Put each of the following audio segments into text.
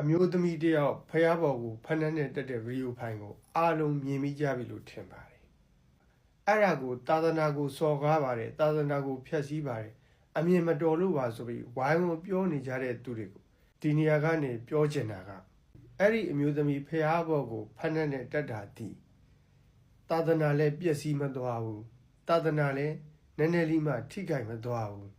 အမျိုးသမီးတစ်ယောက်ဖះဘော်ကိုဖဏန်းနဲ့တက်တဲ့ဗီဒီယိုဖိုင်ကိုအားလုံးမြင်မိကြပြီလို့ထင်ပါတယ်အဲ့ဒါကိုသာသနာကိုစော်ကားပါတယ်သာသနာကိုဖျက်ဆီးပါတယ်အမြင်မတော်လို့ပါဆိုပြီးဝိုင်းဝန်းပြောနေကြတဲ့သူတွေကိုဒီနေရာကနေပြောချင်တာကအဲ့ဒီအမျိုးသမီးဖះဘော်ကိုဖဏန်းနဲ့တက်တာဒီသာသနာလည်းပျက်စီးမသွားဘူးသာသနာလည်းနည်းနည်းလေးမှထိခိုက်မသွားဘူး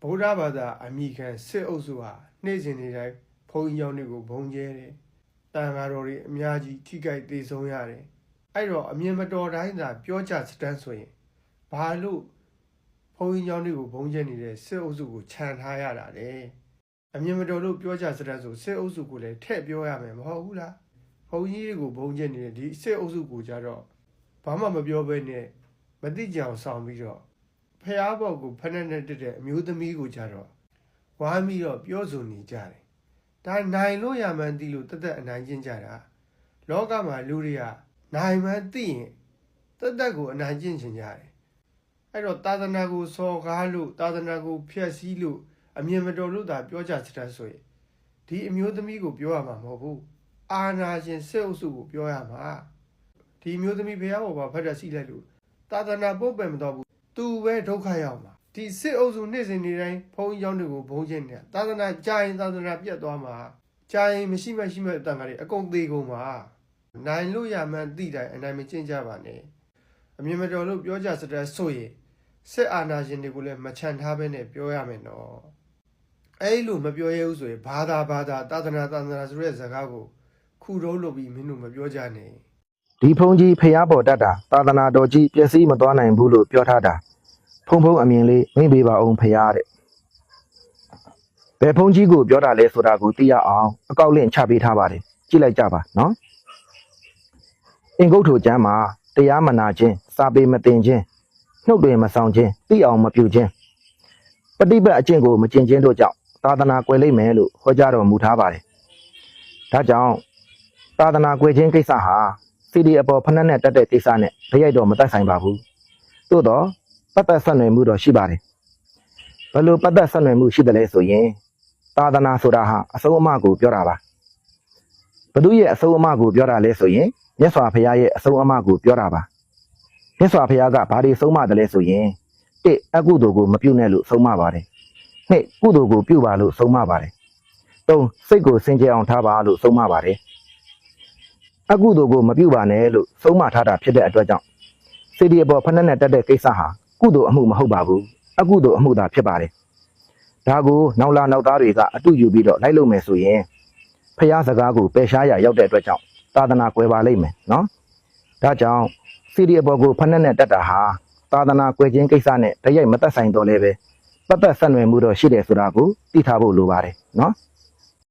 ဗုဒ္ဓဘာသာအမိခံစစ်အုပ်စုဟာနေ့စဉ်နေ့တိုင်း ဘုန်းကြီးကျောင်းတွေကိုဘုံကျဲတယ်။တန်ဃာတော်တွေအများကြီးထိခိုက်သေးဆုံးရတယ်။အဲ့တော့အမြင်မတော်တိုင်းသာပြောကြစတန်းဆိုရင်ဘာလို့ဘုန်းကြီးကျောင်းတွေကိုဘုံကျဲနေတဲ့စစ်အုပ်စုကိုခြံထားရတာလဲ။အမြင်မတော်လို့ပြောကြစတန်းဆိုစစ်အုပ်စုကိုလည်းထည့်ပြောရမယ်မဟုတ်ဘူးလား။ဘုန်းကြီးတွေကိုဘုံကျဲနေတဲ့ဒီစစ်အုပ်စုကိုကြတော့ဘာမှမပြောဘဲနဲ့မတိကြအောင်ဆောင်ပြီးတော့ဖះဘောက်ကိုဖက်နဲ့နဲ့တက်တဲ့အမျိုးသမီးကိုကြတော့ဝါမ်းပြီးတော့ပြောဆိုနေကြတယ်။ ဒါနိုင်လို့ရမှန်းသိလို့တသက်အနိုင်ကျင့်ကြတာ။လောကမှာလူတွေကနိုင်မှန်းသိရင်တသက်ကိုအနိုင်ကျင့်ချင်ကြတယ်။အဲ့တော့သာသနာကိုစော်ကားလို့သာသနာကိုဖျက်ဆီးလို့အမြင်မတော်လို့သာပြောကြစတတ်ဆိုရင်ဒီအမျိုးသမီးကိုပြောရမှာမဟုတ်ဘူး။အာနာရှင်စစ်အုပ်စုကိုပြောရမှာ။ဒီအမျိုးသမီးဘုရားဘောပါဖတ်တဲ့စီလိုက်လို့သာသနာပုတ်ပယ်မတော်ဘူးသူပဲဒုက္ခရောက်မှာ ဒီစစ်အုပ်စုနေ့စဉ်နေ့တိုင်းဘုန်းကြီးကျောင်းတွေကိုဘုန်းကျင့်နေတာသာသနာကြာရင်သာသနာပြတ်သွားမှာကြာရင်မရှိမရှိမဲ့အတန်ကလေးအကုန်သေးကုန်မှာနိုင်လို့ရမှန်းသိတိုင်းအနိုင်မကျင့်ကြပါနဲ့အမြင်မတော်လို့ပြောကြစတဲ့ဆိုရင်စစ်အာဏာရှင်တွေကိုလည်းမချန်ထားဘဲနဲ့ပြောရမယ်နော်အဲ့လိုမပြောရဘူးဆိုရင်ဘာသာဘာသာသာသနာသာသနာဆိုတဲ့ဇာတ်ကားကိုခုတုံးလုပ်ပြီးမင်းတို့မပြောကြနဲ့ဒီဖုန်ကြီးဖျားပေါ်တတ်တာသာသနာတော်ကြီးပျက်စီးမသွားနိုင်ဘူးလို့ပြောထားတာ ဖုံဖုံအမြင်လေးမိမ့်ပေးပါအောင်ဖျားတဲ့ဘယ်ဖုန်ကြီးကိုပြောတာလဲဆိုတာကိုသိရအောင်အကောက်လင့်ချပေးထားပါတယ်ကြည့်လိုက်ကြပါနော်အင်္ဂုတ္ထိုကျမ်းမှာတရားမနာခြင်းစာပေမတင်ခြင်းနှုတ်တွေမဆောင်ခြင်းသိအောင်မပြုခြင်းပฏิပတ်အကျင့်ကိုမကျင့်ခြင်းတို့ကြောင့်သာသနာကွယ်လိမ့်မယ်လို့ဟောကြားတော်မူထားပါတယ်ဒါကြောင့်သာသနာကွယ်ခြင်းကိစ္စဟာစီဒီအပေါ်ဖက်နဲ့တက်တဲ့ကိစ္စနဲ့တရိုက်တော့မတက်ဆိုင်ပါဘူး။သို့တော့ ပတ်သက်ဆက်နွယ်မှုတော့ရှိပါတယ်။ဘယ်လိုပတ်သက်ဆက်နွယ်မှုရှိတယ်လဲဆိုရင်သာသနာဆိုတာဟာအဆုံးအမကိုပြောတာပါ။ဘု து ရဲ့အဆုံးအမကိုပြောတာလဲဆိုရင်မြတ်စွာဘုရားရဲ့အဆုံးအမကိုပြောတာပါ။မြတ်စွာဘုရားကဘာတွေဆုံးမတယ်လဲဆိုရင်တစ်အကုသိုလ်ကိုမပြုနဲ့လို့ဆုံးမပါတယ်။နှစ်ကုသိုလ်ကိုပြုပါလို့ဆုံးမပါတယ်။သုံးစိတ်ကိုစင်ကြယ်အောင်ထားပါလို့ဆုံးမပါတယ်။အကုသိုလ်ကိုမပြုပါနဲ့လို့ဆုံးမထားတာဖြစ်တဲ့အတွက်ကြောင့်စေတီအပေါ်ဖက်နဲ့နဲ့တက်တဲ့ကိစ္စဟာ ကုသိုလ်အမှုမဟုတ်ပါဘူးအကုသိုလ်အမှုသာဖြစ်ပါတယ်ဒါကိုနောက်လာနောက်သားတွေကအတူယူပြီးတော့လိုက်လို့မယ်ဆိုရင်ဖះစကားကိုပယ်ရှားရရောက်တဲ့အတွက်ကြောင့်သာသနာကွယ်ပါလိမ့်မယ်နော်ဒါကြောင့်စေတီအပေါ်ကိုဖက်နဲ့နဲ့တက်တာဟာသာသနာကွယ်ခြင်းကိစ္စနဲ့တရိုက်မသက်ဆိုင်တော့လည်းပဲပတ်သက်ဆက်နွယ်မှုတော့ရှိတယ်ဆိုတာကိုသိထားဖို့လိုပါတယ်နော်